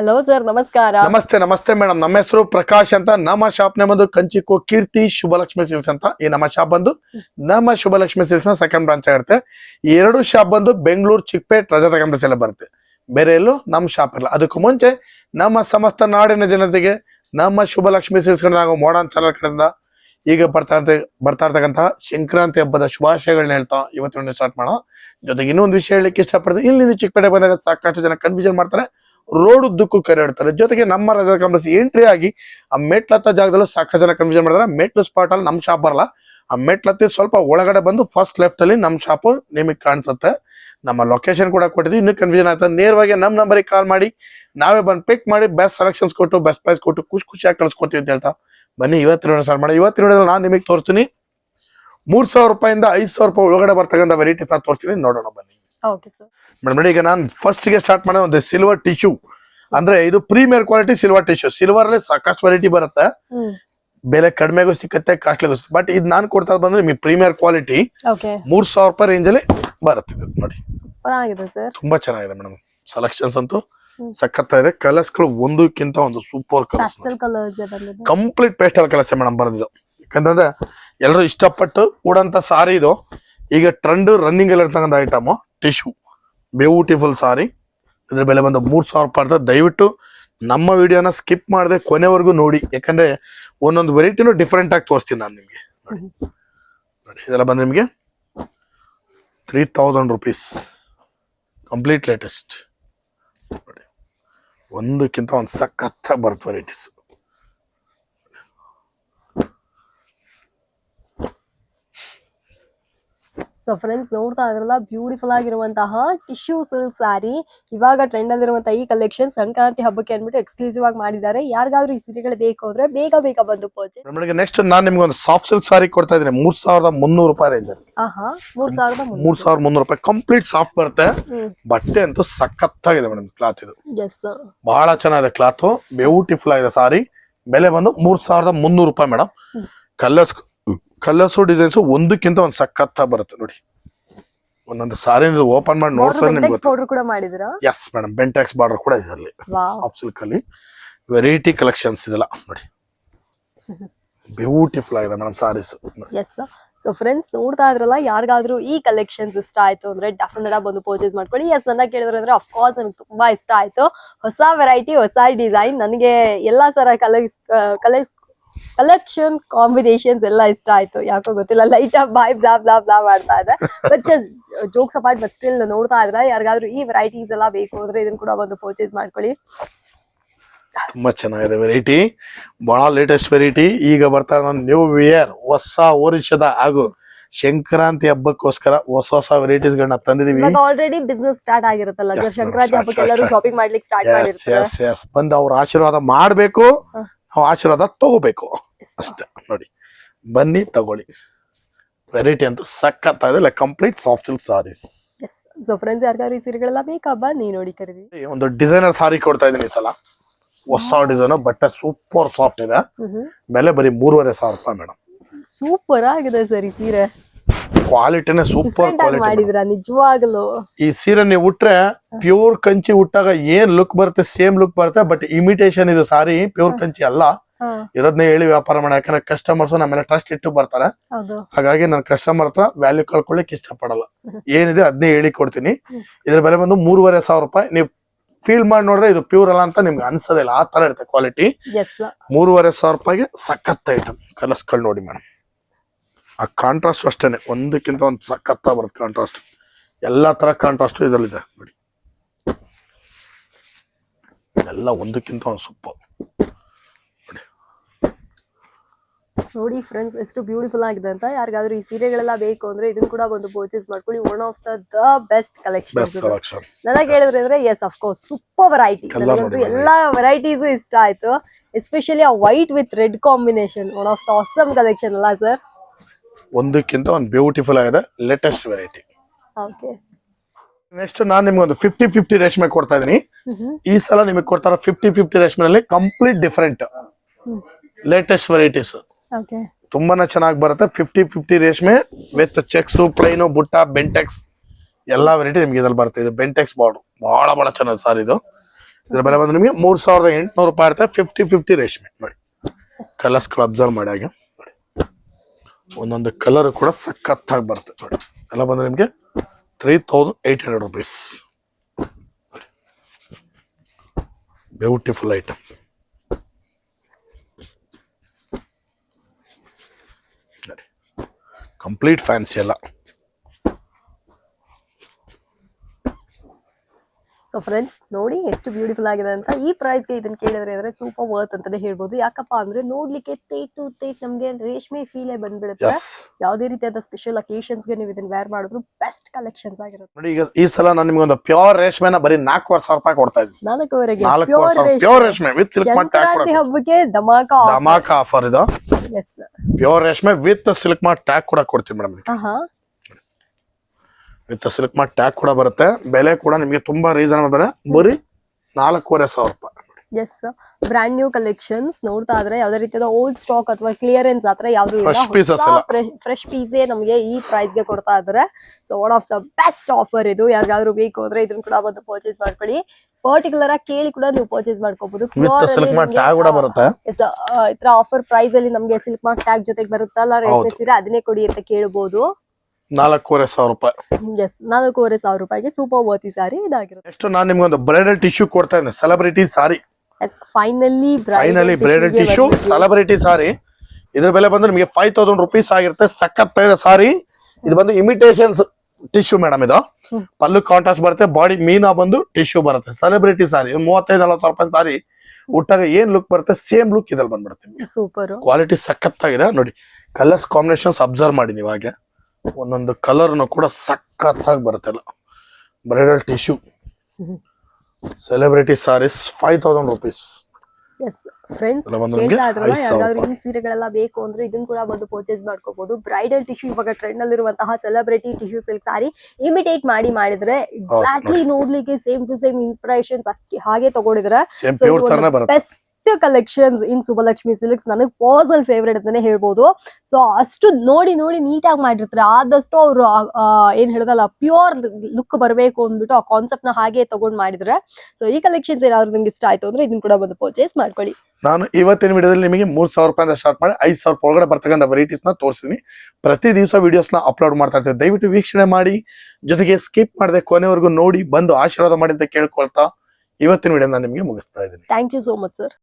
Hello sir ನಮಸ್ಕಾರ. ನಮಸ್ತೆ ನಮಸ್ತೆ ಮೇಡಮ್ ನಮ್ಮ ಹೆಸರು ಪ್ರಕಾಶ್ ಅಂತ. ನಮ್ಮ ಶಾಪ್ ಬಂದು ಕಂಚಿಕೋ ಕೀರ್ತಿ ಶುಭಲಕ್ಷ್ಮಿ ಸಿಲ್ಸ್ ಅಂತ. ಈ ನಮ್ಮ ಶಾಪ್ ಬಂದು ನಮ್ಮ ಶುಭಲಕ್ಷ್ಮಿ ಸಿಲ್ಸ್ನ ಸೆಕೆಂಡ್ ಬ್ರಾಂಚ್ ಆಗಿರುತ್ತೆ ಈ ಎರಡು ಶಾಪ್ ಬಂದು ಬೆಂಗಳೂರು, ಚಿಕ್ಕಪೇಟ್, ರಜಾ ಕಾಂಪ್ಲೆಕ್ಸ್ ಎಲ್ಲ ಬರುತ್ತೆ. ಬೇರೆ ಎಲ್ಲೂ ನಮ್ಮ ಶಾಪ್ ಇಲ್ಲ. ಅದಕ್ಕೂ ಮುಂಚೆ ನಮ್ಮ ಸಮಸ್ತ ನಾಡಿನ ಜನತೆಗೆ ನಮ್ಮ ಶುಭಲಕ್ಷ್ಮಿ ಸಿಲ್ಸ್ ನಾವು ಮೋಡನ್ ಚಾನಲ್ ಕಡೆಯಿಂದ ಈಗ ಬರ್ತಾ ಇರ್ತ ಬರ್ತಾ ಇರ್ತಕ್ಕಂತಹ ಸಂಕ್ರಾಂತಿ ಹಬ್ಬದ ಶುಭಾಶಯಗಳನ್ನ ಹೇಳ್ತಾ ಇವತ್ತಿನ ಸ್ಟಾರ್ಟ್ ಮಾಡೋಣ. ಜೊತೆಗೆ ಇನ್ನೊಂದು ವಿಷಯ ಹೇಳಲಿಕ್ಕೆ ಇಷ್ಟಪಡ್ತೀನಿ ಇಲ್ಲಿ ಚಿಕ್ಕಪೇಟೆ ಬಂದಾಗ ಸಾಕಷ್ಟು ಜನ ಕನ್ಫ್ಯೂಷನ್ ಮಾಡ್ತಾರೆ. ರೋಡ್ ಉದ್ದಕ್ಕೂ ಕರೆಯಾಡ್ತಾರೆ ಜೊತೆಗೆ ನಮ್ಮ ರಜಾ ಕಾಂಪ್ಲೆಕ್ಸ್ ಎಂಟ್ರಿ ಆಗಿ ಆ ಮೆಟ್ಲತ್ತ ಜಾಗದಲ್ಲೂ ಸಾಕಷ್ಟು ಜನ ಕನ್ಫ್ಯೂಷನ್ ಮಾಡಿದ್ರೆ ಮೆಟ್ಲು ಸ್ಪಾಟ್ ಅಲ್ಲಿ ನಮ್ಮ ಶಾಪ್ ಬರಲ್ಲ. ಆ ಮೆಟ್ಲತ್ತಿ ಸ್ವಲ್ಪ ಒಳಗಡೆ ಬಂದು ಫಸ್ಟ್ ಲೆಫ್ಟ್ ಅಲ್ಲಿ ನಮ್ಮ ಶಾಪ್ ನಿಮಗೆ ಕಾಣಿಸುತ್ತೆ. ನಮ್ಮ ಲೊಕೇಶನ್ ಕೂಡ ಕೊಟ್ಟಿದ್ವಿ ಇನ್ನೂ ಕನ್ಫ್ಯೂಷನ್ ಆಗ್ತದೆ ನೇರವಾಗಿ ನಮ್ಮ ನಂಬರಿಗೆ ಕಾಲ್ ಮಾಡಿ, ನಾವೇ ಬಂದು ಪಿಕ್ ಮಾಡಿ ಬೆಸ್ಟ್ ಸೆಲೆಕ್ಷನ್ಸ್ ಕೊಟ್ಟು ಬೆಸ್ಟ್ ಪ್ರೈಸ್ ಕೊಟ್ಟು, ಖುಷಿ ಖುಷಿಯಾಗಿ ಕಳ್ಸ್ಕೊತೀವಿ ಅಂತ ಹೇಳ್ತಾ. ಬನ್ನಿ ಇವತ್ತಿನ ಸ್ಟಾರ್ಟ್ ಮಾಡಿ. ಇವತ್ತಿನ ನೋಡಿದ್ರೆ ನಾನು ನಿಮಗೆ ತೋರಿಸ್ತೀನಿ. ಮೂರು ಸಾವಿರ ರೂಪಾಯಿಂದ ಐದು ಸಾವಿರ ರೂಪಾಯಿ ಒಳಗಡೆ ಬರ್ತಕ್ಕಂಥ ವೆರೈಟೀಸ್ ನಾನು ತೋರಿಸ್ತೀನಿ. ನೋಡೋಣ ಬನ್ನಿ. ಮೇಡಮ್ ನೋಡಿ ಈಗ ನಾನು ಫಸ್ಟ್ಗೆ ಸ್ಟಾರ್ಟ್ ಮಾಡೋ ಒಂದು ಸಿಲ್ವರ್ ಟಿಶ್ಯೂ ಅಂದ್ರೆ ಇದು premier quality silver tissue silver ಅಲ್ಲಿ ಸಾಕಷ್ಟು ವೆರೈಟಿ ಬರುತ್ತೆ. ಬೆಲೆ ಕಡಿಮೆಗೂ ಸಿಕ್ಕತ್ತೆ ಕಾಸ್ಟ್ಲಿಗೂ ಸಿಗುತ್ತೆ ಬಟ್ ಇದು ನಾನು ಕೊಡ್ತಾ ಬಂದ್ರೆ ನಿಮಗೆ ಪ್ರೀಮಿಯರ್ ಕ್ವಾಲಿಟಿ ಮೂರ್ ಸಾವಿರ ರೂಪಾಯಿ ರೇಂಜ್ ಅಲ್ಲಿ ಬರುತ್ತೆ ನೋಡಿ. ತುಂಬಾ ಚೆನ್ನಾಗಿದೆ ಮೇಡಮ್ ಸೆಲೆಕ್ಷನ್ಸ್ ಅಂತೂ ಸಖತ್ ಇದೆ ಕಲರ್ಸ್ಗಳು ಒಂದಕ್ಕಿಂತ ಒಂದು ಸೂಪರ್ ಕಲರ್ಸ್ ಬಂದಿದೆ ಕಂಪ್ಲೀಟ್ ಪೇಸ್ಟಲ್ ಕಲರ್ಸ್ ಮೇಡಮ್ ಬರೆದಿದ್ದು. ಯಾಕಂತಂದ್ರೆ ಎಲ್ಲರೂ ಇಷ್ಟಪಟ್ಟು ಕೂಡಂತ ಸಾರಿ ಇದು. ಈಗ ಟ್ರೆಂಡ್ ರನ್ನಿಂಗ್ ಅಲ್ಲಿ ಇರ್ತಕ್ಕಂಥ ಐಟಮ್ ಟಿಶ್ಯೂ ಬ್ಯೂಟಿಫುಲ್ ಸಾರಿ. ಇದ್ರ ಬೆಲೆ ಬಂದು ಮೂರು ಸಾವಿರ ರೂಪಾಯಿ ಇರ್ತದೆ ದಯವಿಟ್ಟು ನಮ್ಮ ವಿಡಿಯೋನ ಸ್ಕಿಪ್ ಮಾಡದೆ ಕೊನೆವರೆಗೂ ನೋಡಿ. ಯಾಕಂದ್ರೆ ಒಂದೊಂದು ವೆರೈಟಿನೂ ಡಿಫ್ರೆಂಟ್ ಆಗಿ ತೋರಿಸ್ತೀನಿ ನಾನು ನಿಮಗೆ. ನೋಡಿ. ಇದೆಲ್ಲ ಬಂದು ನಿಮಗೆ three thousand rupees complete latest ನೋಡಿ. ಒಂದಕ್ಕಿಂತ ಒಂದು ಸಖತ್ತಾಗಿ ಬರುತ್ತೆ ವೆರೈಟೀಸ್. ಸೊ ಫ್ರೆಂಡ್ಸ್ ನೋಡ್ತಾ ಇದ್ರಲ್ಲ ಬ್ಯೂಟಿಫುಲ್ ಆಗಿರುವಂತಹ ಟಿಶ್ಯೂ ಸಿಲ್ಕ್ ಸ್ಯಾರಿ ಇವಾಗ ಟ್ರೆಂಡ್ ಅಲ್ಲಿರುವಂತಹ ಈ ಕಲೆಕ್ಷನ್ ಸಂಕ್ರಾಂತಿ ಹಬ್ಬಕ್ಕೆ ಅಂದ್ಬಿಟ್ಟು ಎಕ್ಸ್ಕ್ಲೂಸಿವ್ ಆಗಿ ಮಾಡಿದ್ದಾರೆ. ಯಾರಿಗಾದ್ರೂ ಈ ಸೀರೆಗಳು ಬೇಕು ಅಂದ್ರೆ ಬೇಗ ಬೇಗ ಬಂದು ಪರ್ಚೇಸ್ ನಮಗೆ ನೆಕ್ಸ್ಟ್ ನಾನು ನಿಮ್ಗೆ ಒಂದು ಸಾಫ್ಟ್ ಸಿಲ್ಕ್ ಸಾರಿ ಕೊಡ್ತಾ ಇದ್ದೀನಿ. ಮೂರ್ ಸಾವಿರದ ಮುನ್ನೂರು ರೂಪಾಯಿ ರೇಂಜ್ ಮೂರ್ ಸಾವಿರದ ಮೂರ್ ಸಾವಿರದ ಮುನ್ನೂರು ರೂಪಾಯಿ. ಕಂಪ್ಲೀಟ್ ಸಾಫ್ಟ್ ಬರುತ್ತೆ. ಬಟ್ಟೆ ಅಂತೂ ಸಖತ್ತಾಗಿದೆ ಮೇಡಮ್ ಕ್ಲಾತ್ ಇದು. ಎಸ್ ಬಹಳ ಚೆನ್ನಾಗಿದೆ ಕ್ಲಾತ್ ಬ್ಯೂಟಿಫುಲ್ ಆಗಿದೆ ಸಾರಿ ಬೆಲೆ ಬಂದು ಮೂರ್ ಸಾವಿರದ ಮುನ್ನೂರು ರೂಪಾಯಿ ಮೇಡಮ್. ಕಲರ್ಸ್ ಕಲರ್ಸು ಡಿಸೈನ್ಸ್ ಒಂದಕ್ಕಿಂತ ಒಂದು ಸಖತ್ತಾಗಿ ಬರುತ್ತೆ ನೋಡಿ. ಒಂದೊಂದು ಸಾರಿ ಓಪನ್ ಮಾಡಿ ನೋಡ್ತಾರೆ ನಿಮ್ಗೆ ಗೊತ್ತು. ಎಸ್ ಮೇಡಮ್ ಬೆಂಟ್ಯಾಕ್ಸ್ ಬಾರ್ಡರ್ ಕೂಡ ಇದೆ ಅಲ್ಲಿ. ಆಫ್ ಸಿಲ್ಕ್ ಅಲ್ಲಿ. ವೆರೈಟಿ ಕಲೆಕ್ಷನ್ಸ್ ಇದೆಲ್ಲ ನೋಡಿ. ಬ್ಯೂಟಿಫುಲ್ ಆಗಿದೆ madam saris yes so friends ನೋಡ್ತಾ ಇದ್ರಲ್ಲ ಯಾರಿಗಾದ್ರೂ ಈ ಕಲೆಕ್ಷನ್ಸ್ ಇಷ್ಟ ಆಯ್ತು ಅಂದ್ರೆ ಡೆಫಿನೆಟ್ ಆಗಿ ಬಂದು ಪರ್ಚೇಸ್ ಮಾಡ್ಕೊಳ್ಳಿ. ಎಸ್ ನನ್ನ ಕೇಳಿದ್ರೆ ಅಂದ್ರೆ ಅಫ್ಕೋರ್ಸ್ ನನಗೆ ತುಂಬಾ ಇಷ್ಟ ಆಯ್ತು. ಹೊಸ ವೆರೈಟಿ ಹೊಸ ಡಿಸೈನ್ ನನಗೆ ಎಲ್ಲಾ ಸರ ಕಲರ್ಸ್ ಕಲರ್ಸ್ ಕಲೆಕ್ಷನ್ ಕಾಂಬಿನೇಷನ್ಸ್ ಎಲ್ಲ ಇಷ್ಟ ಆಯ್ತು. ಯಾಕೋ ಗೊತ್ತಿಲ್ಲ. Light off boy blah blah blah ಮಾಡ್ತಾ ಇದೆ. But jokes apart but still ನೋಡ್ತಾ ಇದ್ರೆ ಯಾರಿಗಾದ್ರೂ ಈ ವೆರೈಟೀಸ್ ಎಲ್ಲ ಬೇಕು ಅಂದ್ರೆ ಇದನ್ನ ಕೂಡ ಬಂದು ಪರ್ಚೇಸ್ ಮಾಡ್ಕೊಳ್ಳಿ. ತುಂಬಾ ಚೆನ್ನಾಗಿದೆ ವೆರೈಟಿ ಬಹಳ ಲೇಟೆಸ್ಟ್ ವೆರೈಟಿ ಈಗ ಬರ್ತಾ ನ್ಯೂ ಇಯರ್ ಹೊಸ ವರ್ಷದ ಹಾಗೂ ಸಂಕ್ರಾಂತಿ ಹಬ್ಬಕ್ಕೋಸ್ಕರ ಹೊಸ ಹೊಸ ವೆರೈಟೀಸ್ ಗಳನ್ನ ತಂದಿದೀವಿ. ಆಲ್ರೆಡಿ ಬಿಸ್ನೆಸ್ ಸ್ಟಾರ್ಟ್ ಆಗಿರುತ್ತಲ್ಲ. ಸಂಕ್ರಾಂತಿ ಹಬ್ಬಕ್ಕೆ ಎಲ್ಲರೂ ಶಾಪಿಂಗ್ ಮಾಡ್ಲಿಕ್ಕೆ ಸ್ಟಾರ್ಟ್ ಮಾಡಿರ್ತಾರೆ. ಎಸ್ ಎಸ್ ಬಂದು ಅವ್ರ ಆಶೀರ್ವಾದ ಮಾಡ್ಬೇಕು. ನಾವು ಆಶೀರ್ವಾದ ತಗೋಬೇಕು. ಅಷ್ಟೇ. ನೋಡಿ. ಬನ್ನಿ ತಗೊಳ್ಳಿ. ವೆರೈಟಿ ಅಂತೂ ಸಖತ್ತಾಗಿದೆ. Like complete soft silk saris so friends ಯಾರಿಗಾದ್ರು ಈ ಸೀರೆಗಳೆಲ್ಲ ಬೇಕಾ? ಬನ್ನಿ ನೋಡಿ ಖರೀದಿ. ಒಂದು ಡಿಸೈನರ್ ಸಾರಿ ಕೊಡ್ತಾ ಇದ್ದೀನಿ ಈ ಸಲ. ಹೊಸ ಡಿಸೈನ್ ಬಟ್ಟೆ ಸೂಪರ್ ಸಾಫ್ಟ್ ಇದೆ. ಬೆಲೆ ಬರೀ ಮೂರುವರೆ ಸಾವಿರ ರೂಪಾಯಿ ಮೇಡಮ್. ಸೂಪರ್ ಆಗಿದೆ ಸರಿ ಈ ಸೀರೆ. ಕ್ವಾಲಿಟಿನೇ ಸೂಪರ್ ಕ್ವಾಲಿಟಿ ಮಾಡಿದ್ರ ನಿಜವಾಗ್ಲು? ಈ ಸೀರೆ ನೀವು ಉಟ್ರೆ ಪ್ಯೂರ್ ಕಂಚಿ ಉಟ್ಟಾಗ ಏನ್ ಲುಕ್ ಬರುತ್ತೆ ಸೇಮ್ ಲುಕ್ ಬರುತ್ತೆ ಬಟ್ ಇಮಿಟೇಷನ್ ಇದು ಸಾರಿ ಪ್ಯೂರ್ ಕಂಚಿ ಅಲ್ಲ. ಇರೋದ್ನೇ ಹೇಳಿ ವ್ಯಾಪಾರ ಮಾಡಿ ಯಾಕಂದ್ರೆ ಕಸ್ಟಮರ್ಸ್ ನಮ್ಮೆಲ್ಲ ಟ್ರಸ್ಟ್ ಇಟ್ಟು ಬರ್ತಾರೆ. ಹೌದು. ಹಾಗಾಗಿ ನಾನು ಕಸ್ಟಮರ್ ಹತ್ರ ವ್ಯಾಲ್ಯೂ ಕಳ್ಕೊಳ್ಳಿಕ್ ಇಷ್ಟಪಡಲ್ಲ. ಏನಿದೆ ಅದನ್ನೇ ಹೇಳಿ ಕೊಡ್ತೀನಿ. ಇದ್ರ ಬೆಲೆ ಬಂದು ಮೂರುವರೆ ಸಾವಿರ ರೂಪಾಯಿ. ನೀವು ಫೀಲ್ ಮಾಡಿ ನೋಡ್ರೆ ಇದು ಪ್ಯೂರ್ ಅಲ್ಲ ಅಂತ ನಿಮ್ಗೆ ಅನ್ಸೋದಿಲ್ಲ. ಆ ತರ ಇರುತ್ತೆ ಕ್ವಾಲಿಟಿ ಮೂರುವರೆ ಸಾವಿರ ರೂಪಾಯಿಗೆ ಸಖತ್ ಐಟಮ್ ಕಲರ್ಸ್ಗಳು ನೋಡಿ ಮೇಡಮ್. ಆ ಕಾಂಟ್ರಾಸ್ಟ್ ಅಷ್ಟೇನೆ. ಒಂದಕ್ಕಿಂತ ಒಂದು ಸಖತ್ತ ಬರುತ್ತೆ ಕಾಂಟ್ರಾಸ್ಟ್ ಎಲ್ಲಾ ತರ ಕಾಂಟ್ರಾಸ್ಟ್ ಇದರಲ್ಲಿದೆ. ನೋಡಿ ಎಲ್ಲ ಒಂದಕ್ಕಿಂತ ಒಂದು ಸೂಪರ್ ನೋಡಿ ಫ್ರೆಂಡ್ಸ್ ಎಷ್ಟು ಬ್ಯೂಟಿಫುಲ್ ಆಗಿದೆ ಅಂತ. ಯಾರಿಗಾದ್ರೂ ಈ ಸೀರೆಗಳೆಲ್ಲ ಬೇಕು ಅಂದ್ರೆ ಇದನ್ನ ಕೂಡ ಬಂದು ಪರ್ಚೇಸ್ ಮಾಡ್ಕೊಳ್ಳಿ. One of the the best collection ನನಗೆ ಹೇಳಿದ್ರೆ ಅಂದ್ರೆ yes of course super variety ಎಲ್ಲಾ ವೆರೈಟೀಸು ಇಷ್ಟ ಆಯ್ತು. ಎಸ್ಪೆಷಲಿ ಆ white with red combination one of the awesome collection ಅಲ್ಲ ಸರ್ ಒಂದಕ್ಕಿಂತ ಒಂದು ಬ್ಯೂಟಿಫುಲ್ ಆಗಿದೆ ಲೇಟೆಸ್ಟ್ ವೆರೈಟಿ ನೆಕ್ಸ್ಟ್ ನಾನು ನಿಮ್ಗೆ ಒಂದು ಫಿಫ್ಟಿ ಫಿಫ್ಟಿ ರೇಷ್ಮೆ ಕೊಡ್ತಾ ಇದೀನಿ. ಈ ಸಲ ನಿಮಗೆ ಕೊಡ್ತಾರ fifty fifty ರೇಷ್ಮೆನಲ್ಲಿ complete different. Latest varieties okay ತುಂಬಾನೇ ಚೆನ್ನಾಗಿ ಬರುತ್ತೆ. ಫಿಫ್ಟಿ ಫಿಫ್ಟಿ ರೇಷ್ಮೆ ವಿತ್ ಚೆಕ್ಸ್ ಪ್ಲೈನು ಬುಟ್ಟ ಬೆಂಟೆಕ್ಸ್ ಎಲ್ಲಾ ವೆರೈಟಿ ನಿಮ್ಗೆ ಇದ್ರಲ್ಲಿ ಬರುತ್ತೆ. ಇದು ಬೆಂಟೆಕ್ಸ್ ಬಾರ್ಡ್ ಬಹಳ ಬಹಳ ಚೆನ್ನಾಗಿ ಸರ್ ಇದು. ಇದ್ರ ಬೆಲೆ ಬಂದ್ರೆ ನಿಮಗೆ ಮೂರ್ ಸಾವಿರದ ಎಂಟುನೂರು ರೂಪಾಯಿ ಇರುತ್ತೆ. ಫಿಫ್ಟಿ ಫಿಫ್ಟಿ ರೇಷ್ಮೆ. ನೋಡಿ. ಕಲರ್ಸ್ಗಳು ಅಬ್ಸರ್ವ್ ಮಾಡಿ ನೋಡಿ ಒಂದೊಂದು ಕಲರ್ ಕೂಡ ಸಖತ್ತಾಗಿ ಬರುತ್ತೆ ನೋಡಿ. ಎಲ್ಲ ಬಂದರೆ ನಿಮಗೆ three thousand eight hundred rupees beautiful item complete fancy ಎಲ್ಲ. ಸೊ ಫ್ರೆಂಡ್ಸ್ ನೋಡಿ ಎಷ್ಟು ಬ್ಯೂಟಿಫುಲ್ ಆಗಿದೆ ಅಂತ ಈ ಪ್ರೈಸ್ಗೆ ಇದನ್ನ ಕೇಳಿದ್ರೆ ಅಂದ್ರೆ ಸೂಪರ್ ವರ್ತ್ ಅಂತಾನೆ ಹೇಳ್ಬೋದು. ಯಾಕಪ್ಪ ಅಂದ್ರೆ ನೋಡ್ಲಿಕ್ಕೆ ತೇಟ್ ಟು ತೇಟ್ ನಮ್ಗೆ ರೇಷ್ಮೆ ಫೀಲೇ ಬಂದ್ಬಿಡುತ್ತೆ. ಯಾವುದೇ ರೀತಿಯಾದ ಸ್ಪೆಷಲ್ಗೆ ನೀವು ಇದನ್ನ ವೇರ್ ಮಾಡಿದ್ರು ಬೆಸ್ಟ್ ಕಲೆಕ್ಷನ್ಸ್ ಆಗಿರುತ್ತೆ. ನೋಡಿ ಈಗ ಈ ಸಲ ನಾನು ನಿಮ್ಗೆ ಒಂದು ಪ್ಯೂರ್ ರೇಷ್ಮೆನ ಬರೀ ನಾಲ್ಕೂವರೆ ಸಾವಿರ ರೂಪಾಯಿ ಕೊಡ್ತಾ ಇದ್ದೀನಿ. ನಾಲ್ಕೂವರೆಗೆ ಪ್ಯೂರ್ ರೇಷ್ಮೆ. ವಿತ್ ಸಿಲ್ಕ್ ಮಾರ್ಟ್ ಹಬ್ಬಕ್ಕೆ ಧಮಾಕ ಧಮಾಕ ಆಫರ್ ಇದು. ಪ್ಯೂರ್ ರೇಷ್ಮೆ ವಿತ್ ಸಿಲ್ಕ್ ಮಾರ್ಟ್ ಟ್ಯಾಗ್ ಕೂಡ ಕೊಡ್ತೀನಿ ಮೇಡಮ್ ಹಾ ವಿತ್ ಸಿಲ್ಕ್ ಮಾರ್ಟ್ ಟ್ಯಾಗ್ ಕೂಡ ಬರುತ್ತೆ. ಬೆಲೆ ಕೂಡ ನಿಮಗೆ ತುಂಬಾ ರೀಸನಬಲ್ ಬೆಲೆ ಬರೀ ನಾಲ್ಕೂವರೆ ಸಾವಿರ ರೂಪಾಯಿ. ಎಸ್ ಬ್ರ್ಯಾಂಡ್ ನ್ಯೂ ಕಲೆಕ್ಷನ್ಸ್ ನೋಡ್ತಾ ಇದ್ರೆ ಯಾವ್ದೇ ರೀತಿಯಾದ ಓಲ್ಡ್ ಸ್ಟಾಕ್ ಅಥವಾ ಕ್ಲಿಯರೆನ್ಸ್ ಆತ್ರ ಯಾವ್ದು. ಫ್ರೆಶ್ ಪೀಸೇ ನಮಗೆ ಈ ಪ್ರೈಸ್ಗೆ ಕೊಡ್ತಾ ಇದ್ರೆ so one of the best offer ಇದು. ಯಾರಿಗಾದ್ರೂ ಬೇಕು ಅಂದ್ರೆ ಇದನ್ನ ಕೂಡ ಬಂದು ಪರ್ಚೇಸ್ ಮಾಡ್ಕೊಳ್ಳಿ. ಪರ್ಟಿಕ್ಯುಲರ್ ಆಗಿ ಕೇಳಿ ಕೂಡ ನೀವು ಪರ್ಚೇಸ್ ಮಾಡ್ಕೋಬಹುದು ವಿತ್ ಸಿಲ್ಕ್ ಮಾರ್ಟ್ ಟ್ಯಾಗ್ ಕೂಡ ಬರುತ್ತೆ. ಈ ತರ ಆಫರ್ ಪ್ರೈಸ್ ಅಲ್ಲಿ ನಮಗೆ ಸಿಲ್ಕ್ ಮಾರ್ಕ್ ಟ್ಯಾಗ್ ಜೊತೆಗೆ ಬರುತ್ತಲ್ಲ ರೇಟ್. ಅದನ್ನೇ ಕೊಡಿ ಅಂತ ಕೇಳಬಹುದು ನಾಲ್ಕೂವರೆ ಸಾವಿರ ರೂಪಾಯಿ. ಎಸ್ ನಾಲ್ಕೂವರೆ ಸಾವಿರ ರೂಪಾಯಿಗೆ ಸೂಪರ್ ವರ್ತಿ ಸಾರಿ ಇದಾಗಿರುತ್ತೆ. ನೆಕ್ಸ್ಟ್ ನಾನು ನಿಮ್ಗೆ ಒಂದು ಬ್ರೈಡಲ್ ಟಿಶ್ಯೂ ಕೊಡ್ತಾ ಇದ್ದೀನಿ celebrity sari finally finally bridal tissue celebrity sari ಇದ್ರ ಬೆಲೆ ಬಂದ್ರೆ ನಿಮಗೆ ಫೈವ್ ತೌಸಂಡ್ ರುಪೀಸ್ ಆಗಿರುತ್ತೆ ಸಖತ್ ಇದೆ ಸಾರಿ ಇದು ಬಂದು ಇಮಿಟೇಷನ್ಸ್ ಟಿಶ್ಯೂ ಮೇಡಮ್ ಇದು. ಪಲ್ಲು ಕಾಂಟ್ರಾಸ್ಟ್ ಬರುತ್ತೆ ಬಾಡಿ ಮೀನಾ ಬಂದು ಟಿಶ್ಯೂ ಬರುತ್ತೆ. ಸೆಲೆಬ್ರಿಟಿ ಸಾರಿ ಮೂವತ್ತೈದು ನಲವತ್ತು ರೂಪಾಯಿ ಸಾರಿ ಹುಟ್ಟಾಗ ಏನ್ ಲುಕ್ ಬರುತ್ತೆ ಸೇಮ್ ಲುಕ್ ಇದ್ರಲ್ಲಿ ಬಂದ್ಬಿಡುತ್ತೆ ಸೂಪರ್ ಕ್ವಾಲಿಟಿ ಸಖತ್ತಾಗಿದೆ. ನೋಡಿ ಕಲರ್ಸ್ ಕಾಂಬಿನೇಷನ್ಸ್ ಅಬ್ಸರ್ವ್ ಮಾಡಿ ನೀವು ಹಾಗೆ. ಒಂದೊಂದು ಕಲರ್ನು ಕೂಡ ಸಖತ್ತಾಗಿ ಬರುತ್ತಲ್ಲ bridal tissue celebrity saris five thousand rupees friends ಯಾವ್ದಾದ್ರು ಈ ಸೀರೆಗಳೆಲ್ಲ ಬೇಕು ಅಂದ್ರೆ ಇದನ್ನ ಕೂಡ ಬಂದು ಪರ್ಚೇಸ್ ಮಾಡ್ಕೋಬಹುದು ಬ್ರೈಡಲ್ ಟಿಶ್ಯೂ ಇವಾಗ ಟ್ರೆಂಡ್ ಅಲ್ಲಿರುವಂತಹ celebrity tissue silk sari imitate ಮಾಡಿ ಮಾಡಿದ್ರೆ ಎಕ್ಸಾಕ್ಟ್ಲಿ ನೋಡ್ಲಿಕ್ಕೆ ಸೇಮ್ ಟು ಸೇಮ್ ಇನ್ಸ್ಪಿರೇಷನ್ಸ್ ಹಾಗೆ ತಗೊಂಡಿದ್ರೆ ಬರುತ್ತೆ. Best collections in Subalakshmi Silks ನನಗೆ ಪರ್ಸನಲ್ ಫೇವ್ರೇಟ್ ಅಂತಾನೆ ಹೇಳ್ಬೋದು. ಸೊ ಅಷ್ಟು ನೋಡಿ ನೋಡಿ ನೀಟಾಗಿ ಮಾಡಿರ್ತಾರೆ. ಆದಷ್ಟು ಅವರು ಏನ್ ಹೇಳೋದಲ್ಲ ಪ್ಯೂರ್ ಲುಕ್ ಬರಬೇಕು ಅಂದ್ಬಿಟ್ಟು ಆ ಕಾನ್ಸೆಪ್ಟ್ನ ಹಾಗೆ ತಗೊಂಡ್ ಮಾಡಿದ್ರೆ. ಸೊ ಈ ಕಲೆಕ್ಷನ್ಸ್ ಏನಾದ್ರು ನಿಮ್ಗೆ ಇಷ್ಟ ಆಯ್ತು ಅಂದ್ರೆ ಇದನ್ನ ಕೂಡ ಬಂದು ಪರ್ಚೇಸ್ ಮಾಡ್ಕೊಳ್ಳಿ. ನಾನು ಇವತ್ತಿನ ವಿಡಿಯೋದಲ್ಲಿ ನಿಮಗೆ ಮೂರ್ ಸಾವಿರ ರೂಪಾಯಿಂದ ಸ್ಟಾರ್ಟ್ ಮಾಡಿ ಐದು ಸಾವಿರ ಒಳಗಡೆ ಬರ್ತಕ್ಕಂಥ ವೆರೈಟೀಸ್ನ ತೋರಿಸ್ತೀನಿ. ಪ್ರತಿ ದಿವಸ ವಿಡಿಯೋಸ್ನ ಅಪ್ಲೋಡ್ ಮಾಡ್ತಾ ಇರ್ತೀವಿ. ದಯವಿಟ್ಟು ವೀಕ್ಷಣೆ ಮಾಡಿ. ಜೊತೆಗೆ ಸ್ಕಿಪ್ ಮಾಡದೆ ಕೊನೆವರೆಗೂ ನೋಡಿ ಬಂದು ಆಶೀರ್ವಾದ ಮಾಡಿ ಅಂತ ಕೇಳ್ಕೊಳ್ತಾ ಇವತ್ತಿನ ವಿಡಿಯೋ ನಾನು ನಿಮಗೆ ಮುಗಿಸ್ತಾ ಇದ್ದೀನಿ. Thank you so much sir